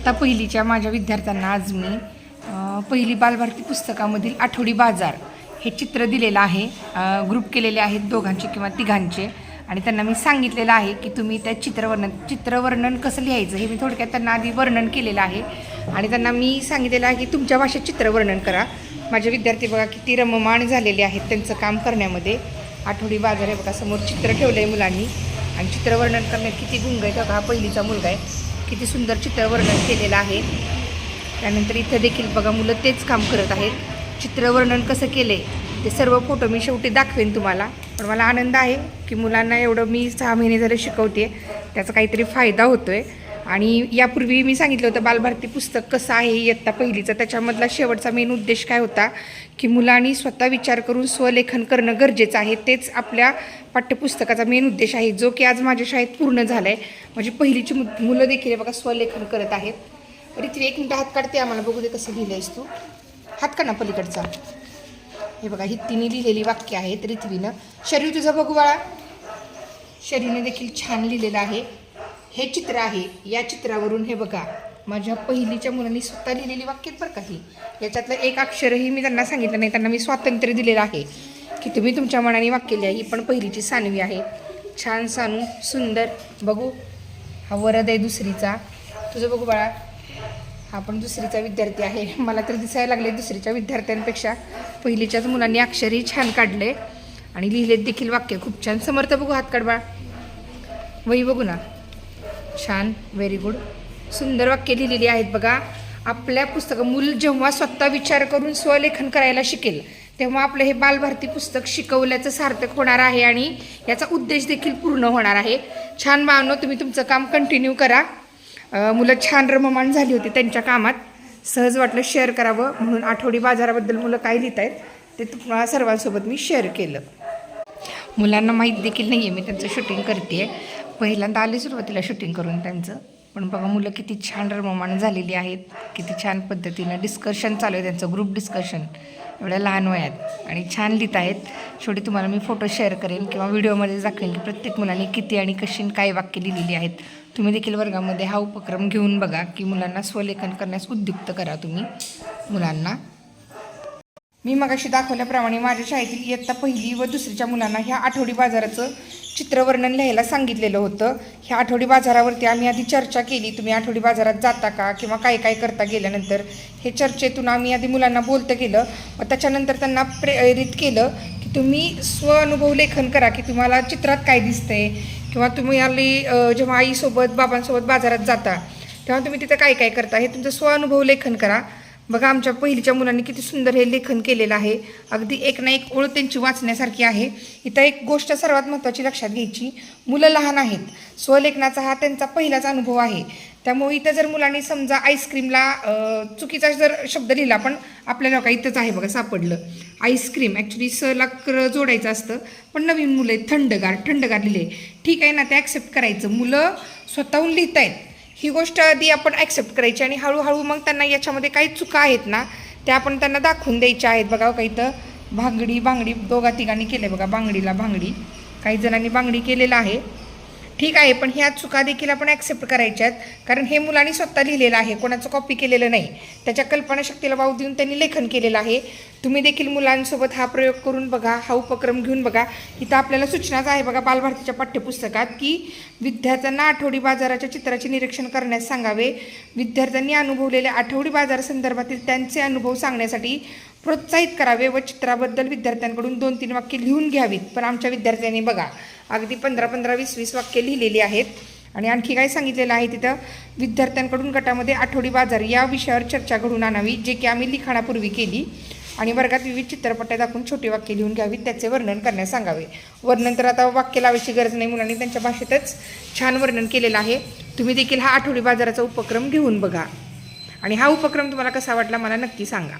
इयत्ता पहिलीच्या माझ्या विद्यार्थ्यांना आज मी पहिली बालभारती पुस्तकामधील आठवडी बाजार हे चित्र दिलेलं आहे. ग्रुप केलेले आहेत दोघांचे किंवा तिघांचे. आणि त्यांना मी सांगितलेलं आहे की तुम्ही त्या चित्रवर्णन चित्रवर्णन कसं लिहायचं हे मी थोडक्यात त्यांना आधी वर्णन केलेलं आहे. आणि त्यांना मी सांगितलेलं आहे की तुमच्या भाषेत चित्रवर्णन करा. माझे विद्यार्थी बघा किती रममाण झालेले आहेत त्यांचं काम करण्यामध्ये. आठवडी बाजार आहे बघा समोर चित्र ठेवलं आहे मुलांनी. आणि चित्रवर्णन करण्यात किती गुंग आहे बघा हा पहिलीचा मुलगा आहे. किती सुंदर चित्रवर्णन केलेलं आहे. त्यानंतर इथं देखील बघा मुलं तेच काम करत आहेत. चित्रवर्णन कसं केलं आहे ते सर्व फोटो मी शेवटी दाखवेन तुम्हाला. पण मला आनंद आहे की मुलांना एवढं मी सहा महिने झाले शिकवते त्याचा काहीतरी फायदा होतो आहे आणि यापूर्वी मी सांगितलं होतं बालभारती पुस्तक कसं आहे इयत्ता पहिलीचं. त्याच्यामधला शेवटचा मेन उद्देश काय होता? की मुलांनी स्वतः विचार करून स्वलेखन करणं गरजेचं आहे. तेच आपल्या पाठ्यपुस्तकाचा मेन उद्देश आहे जो की आज माझ्या शाळेत पूर्ण झाला आहे म्हणजे पहिलीची मु मुलं देखील बघा स्वलेखन करत आहेत. ती एक मिनटं हात काढते आम्हाला. बघू दे कसं लिहिलं आहेस तू. हात का ना पलीकडचा. हे बघा ही तिने लिहिलेली वाक्य आहेत रिथवीनं शरीर तुझं बघू बाळा. शरीरने देखील छान लिहिलेलं आहे. हे चित्र आहे. या चित्रावरून हे बघा. माझ्या पहिलीच्या मुलांनी स्वतः लिहिलेली वाक्य आहेत बरं का ही. याच्यातलं एक अक्षरही मी त्यांना सांगितलं नाही. त्यांना मी स्वातंत्र्य दिलेलं आहे. की तुम्ही तुमच्या मनाने वाक्य लिहा. ही पण पहिलीची सानवी आहे. छान सानू सुंदर. बघू. हा वरद आहे दुसरीचा. तुझं बघू बाळा. हा पण दुसरीचा विद्यार्थी आहे. मला तर दिसायला लागले दुसरीच्या विद्यार्थ्यांपेक्षा. पहिलीच्याच मुलांनी अक्षरही छान काढले आणि लिहिलेत देखील वाक्य. खूप छान. समर्थ बघू हात काढ बाळ. वही बघू ना. छान व्हेरी गुड सुंदर वाक्य लिहिलेली आहेत बघा. आपल्या पुस्तकं मूल जेव्हा स्वतः विचार करून स्वलेखन करायला शिकेल तेव्हा आपलं हे बालभारती पुस्तक शिकवल्याचं सार्थक होणार आहे आणि याचा उद्देश देखील पूर्ण होणार आहे. छान मानो तुम्ही तुमचं काम कंटिन्यू करा. मुलं छान रममाण झाली होती त्यांच्या कामात. सहज वाटलं शेअर करावं म्हणून आठवडी बाजाराबद्दल मुलं काय लिहित आहेत ते तुम्हाला सर्वांसोबत मी शेअर केलं. मुलांना माहीत देखील नाही आहे मी त्यांचं शूटिंग करते पहिल्यांदा आले सुरुवातीला शूटिंग करून त्यांचं. पण बघा मुलं किती छान रममाण झालेली आहेत. किती छान पद्धतीनं डिस्कशन चालू आहे त्यांचं ग्रुप डिस्कशन एवढ्या लहान वयात. आणि छान लिहित आहेत. शेवटी तुम्हाला मी फोटो शेअर करेन किंवा व्हिडिओमध्ये दाखवेन की प्रत्येक मुलाने किती आणि कशी काय वाक्य लिहिलेली आहेत. तुम्ही देखील वर्गामध्ये हा उपक्रम घेऊन बघा की मुलांना स्वलेखन करण्यास उद्युक्त करा तुम्ही. मुलांना मी मगाशी दाखवल्याप्रमाणे माझ्या शाळेतील इयत्ता पहिली व दुसरीच्या मुलांना ह्या आठवडी बाजाराचं चित्रवर्णन लिहायला सांगितलेलं होतं. ह्या आठवडी बाजारावरती आम्ही आधी चर्चा केली तुम्ही आठवडी बाजारात जाता का किंवा काय काय करता गेल्यानंतर? हे चर्चेतून आम्ही आधी मुलांना बोलतं केलं व त्याच्यानंतर त्यांना प्रेरित केलं की तुम्ही स्वअनुभव लेखन करा की तुम्हाला चित्रात काय दिसतंय? किंवा तुम्ही आली जेव्हा आईसोबत बाबांसोबत बाजारात जाता तेव्हा तुम्ही तिथं काय काय करता? हे तुमचं स्वअनुभव लेखन करा. बघा आमच्या पहिलीच्या मुलांनी किती सुंदर हे लेखन केलेलं आहे. अगदी एक ना एक ओळ त्यांची वाचण्यासारखी आहे. इथं एक गोष्ट सर्वात महत्त्वाची लक्षात घ्यायची. मुलं लहान आहेत. स्वलेखनाचा हा त्यांचा पहिलाच अनुभव आहे. त्यामुळे इथं जर मुलांनी समजा आईस्क्रीमला चुकीचा जर शब्द लिहिला पण आपल्याला का इथंच आहे बघा सापडलं. आईस्क्रीम ॲक्च्युली सला क्र जोडायचं असतं पण नवीन मुलं आहेत थंडगार थंडगार लिहिले. ठीक आहे ना ते ॲक्सेप्ट करायचं. मुलं स्वतःहून लिहित आहेत ही गोष्ट आधी आपण ॲक्सेप्ट करायची आणि हळूहळू मग त्यांना याच्यामध्ये काही चुका आहेत ना त्या आपण त्यांना दाखवून द्यायच्या आहेत. बघा हो, काही इथं भांगडी बांगडी दोघा तिघांनी केलं आहे बघा बांगडीला भांगडी. काही जणांनी बांगडी केलेलं आहे. ठीक आहे पण ह्या चुका देखील आपण ॲक्सेप्ट करायच्या आहेत कारण हे मुलांनी स्वतः लिहिलेलं आहे कोणाचं कॉपी केलेलं नाही. त्याच्या कल्पनाशक्तीला वाव देऊन त्यांनी लेखन केलेलं आहे. तुम्ही देखील मुलांसोबत हा प्रयोग करून बघा हा उपक्रम घेऊन बघा. इथं आपल्याला सूचनाच आहे बघा बालभारतीच्या पाठ्यपुस्तकात की विद्यार्थ्यांना आठवडी बाजाराच्या चित्राचे निरीक्षण करण्यास सांगावे. विद्यार्थ्यांनी अनुभवलेल्या आठवडी बाजार संदर्भातील त्यांचे अनुभव सांगण्यासाठी प्रोत्साहित करावे व चित्राबद्दल विद्यार्थ्यांकडून दोन तीन वाक्य लिहून घ्यावीत. पण आमच्या विद्यार्थ्यांनी बघा अगदी पंधरा पंधरा वीस वीस वाक्य लिहिलेली आहेत. आणि आणखी काय सांगितलेलं आहे तिथं विद्यार्थ्यांकडून गटामध्ये आठवडी बाजार या विषयावर चर्चा घडून आणावी जे की आम्ही लिखाणापूर्वी केली. आणि वर्गात विविध चित्रपटे दाखवून छोटी वाक्य लिहून घ्यावीत त्याचे वर्णन करण्यास सांगावे. वर्णन तर आता वाक्य लावायची गरज नाही मुलांनी त्यांच्या भाषेतच छान वर्णन केलेलं आहे. तुम्ही देखील हा आठवडी बाजाराचा उपक्रम घेऊन बघा. आणि हा उपक्रम तुम्हाला कसा वाटला मला नक्की सांगा.